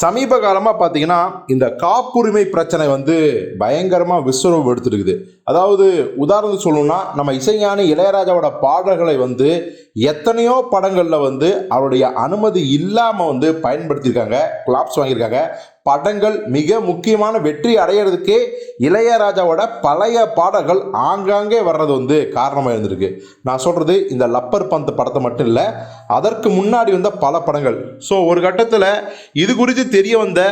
சமீப காலமாக பார்த்தீங்கன்னா இந்த காப்புரிமை பிரச்சனை வந்து பயங்கரமாக விஸ்வரூபம் எடுத்துருக்குது. அதாவது உதாரணத்துக்கு சொல்லணும்னா நம்ம இசைஞானி இளையராஜாவோட பாடல்களை வந்து எத்தனையோ படங்களில் வந்து அவருடைய அனுமதி இல்லாமல் வந்து பயன்படுத்தியிருக்காங்க குலாப்ஸ் வாங்கியிருக்காங்க. படங்கள் மிக முக்கியமான வெற்றி அடையிறதுக்கே இளையராஜாவோட பழைய பாடல்கள் ஆங்காங்கே வர்றது வந்து காரணமாக இருந்திருக்கு. நான் சொல்கிறது இந்த லப்பர் பந்த் படத்தை மட்டும் இல்லை அதற்கு முன்னாடி வந்த பல படங்கள். ஸோ ஒரு கட்டத்தில் இது குறித்து தெரிய வந்த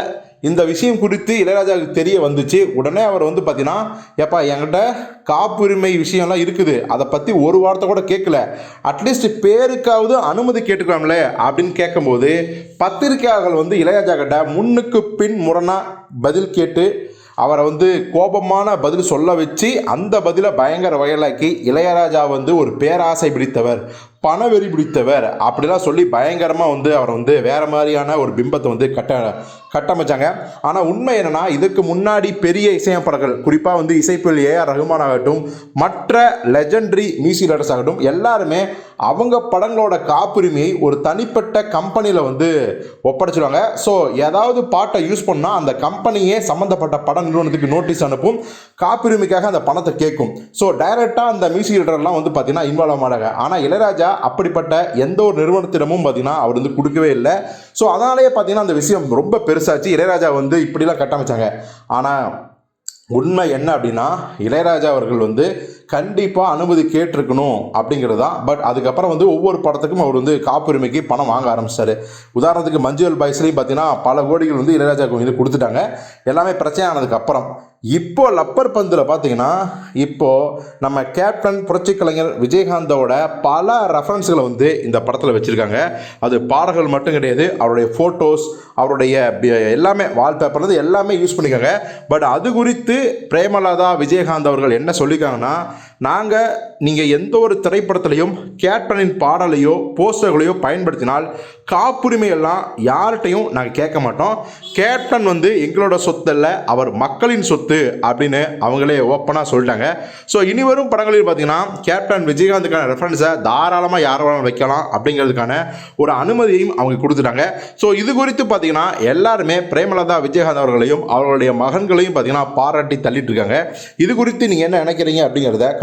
இந்த விஷயம் குறித்து இளையராஜாவுக்கு தெரிய வந்துச்சு. உடனே அவர் வந்து பார்த்தீங்கன்னா ஏப்பா என்கிட்ட காப்புரிமை விஷயம்லாம் இருக்குது. அதை பற்றி ஒரு வார்த்தை கூட கேட்கல அட்லீஸ்ட் பேருக்காவது அனுமதி கேட்டுக்கலாம்ல அப்படின்னு கேட்கும்போது பத்திரிகையாளர்கள் வந்து இளையராஜா கிட்ட முன்னுக்கு பின் முரணாக பதில் கேட்டு அவரை வந்து கோபமான பதில் சொல்ல வச்சு அந்த பதிலை பயங்கர வயலாக்கி இளையராஜா வந்து ஒரு பேராசை பிடித்தவர். பணவெறி பிடித்தவர். அப்படிலாம் சொல்லி பயங்கரமாக வந்து அவரை வந்து வேறு மாதிரியான ஒரு பிம்பத்தை வந்து கட்ட கட்டமைச்சாங்க. ஆனால் உண்மை என்னென்னா இதுக்கு முன்னாடி பெரிய இசையமைப்பாளர்கள் குறிப்பாக வந்து இசைப்பில் ஏஆர் ரஹ்மான் ஆகட்டும் மற்ற லெஜண்டரி மியூசிக் ரைட்டர்ஸ் ஆகட்டும் எல்லாருமே அவங்க படங்களோட காப்புரிமையை ஒரு தனிப்பட்ட கம்பெனியில் வந்து ஒப்படைச்சிடுவாங்க ஸோ ஏதாவது பாட்டை யூஸ் பண்ணால் அந்த கம்பெனியே சம்மந்தப்பட்ட பட நிறுவனத்துக்கு நோட்டீஸ் அனுப்பும். காப்புரிமைக்காக அந்த பணத்தை கேட்கும். ஸோ டைரெக்டாக அந்த மியூசிக் ரைட்டர்லாம் வந்து பார்த்தீங்கன்னா இன்வால்வ் ஆக மாட்டாங்க. ஆனால் இளையராஜா அப்படிப்பட்ட எந்த ஒரு நிறுவனத்திடமும் பார்த்தீங்கன்னா அவர் வந்து கொடுக்கவே இல்லை. ஸோ அதனாலேயே பார்த்தீங்கன்னா அந்த விஷயம் ரொம்ப பெருசாச்சு. இளையராஜா வந்து இப்படிலாம் கட்டமைச்சாங்க. ஆனால் உண்மை என்ன அப்படின்னா இளையராஜா அவர்கள் வந்து கண்டிப்பாக அனுமதி கேட்டிருக்கணும் அப்படிங்கிறது தான். பட் அதுக்கப்புறம் வந்து ஒவ்வொரு படத்துக்கும் அவர் வந்து காப்புரிமைக்கு பணம் வாங்க ஆரம்பிச்சாரு. உதாரணத்துக்கு மஞ்சுவல் பாய்ஸ்லேயும் பார்த்தீங்கன்னா பல கோடிகள் வந்து இளையராஜாவுக்கு வந்து கொடுத்துட்டாங்க. எல்லாமே பிரச்சனை ஆனதுக்கப்புறம் இப்போ லப்பர் பந்தில் பார்த்தீங்கன்னா இப்போது நம்ம கேப்டன் புரட்சி கலைஞர் விஜயகாந்தோட பல ரெஃபரன்ஸ்களை வந்து இந்த படத்தில் வச்சுருக்காங்க. அது பாடல்கள் மட்டும் கிடையாது அவருடைய ஃபோட்டோஸ் அவருடைய எல்லாமே வால்பேப்பர்லேருந்து எல்லாமே யூஸ் பண்ணிக்காங்க பட் அது குறித்து பிரேமலதா விஜயகாந்த் அவர்கள் என்ன சொல்லியிருக்காங்கன்னா நாங்கள் நீங்கள் எந்த ஒரு திரைப்படத்திலையும் கேப்டனின் பாடலையோ போஸ்டர்களையோ பயன்படுத்தினால் காப்புரிமை எல்லாம் யார்கிட்டையும் நாங்கள் கேட்க மாட்டோம். கேப்டன் வந்து எங்களோட சொத்து இல்லை அவர் மக்களின் சொத்து அப்படின்னு அவங்களே ஓப்பனாக சொல்லிட்டாங்க. ஸோ இனி வரும் படங்களில் பார்த்தீங்கன்னா கேப்டன் விஜயகாந்துக்கான ரெஃபரன்ஸை தாராளமாக யார் வேணாலும் வைக்கலாம் அப்படிங்கிறதுக்கான ஒரு அனுமதியையும் அவங்க கொடுத்துட்டாங்க. ஸோ இது குறித்து பார்த்தீங்கன்னா எல்லாருமே பிரேமலதா விஜயகாந்த் அவர்களையும் அவர்களுடைய மகன்களையும் பார்த்தீங்கன்னா பாராட்டி தள்ளிட்டு இருக்காங்க. இது குறித்து நீங்கள் என்ன நினைக்கிறீங்க அப்படிங்கிறத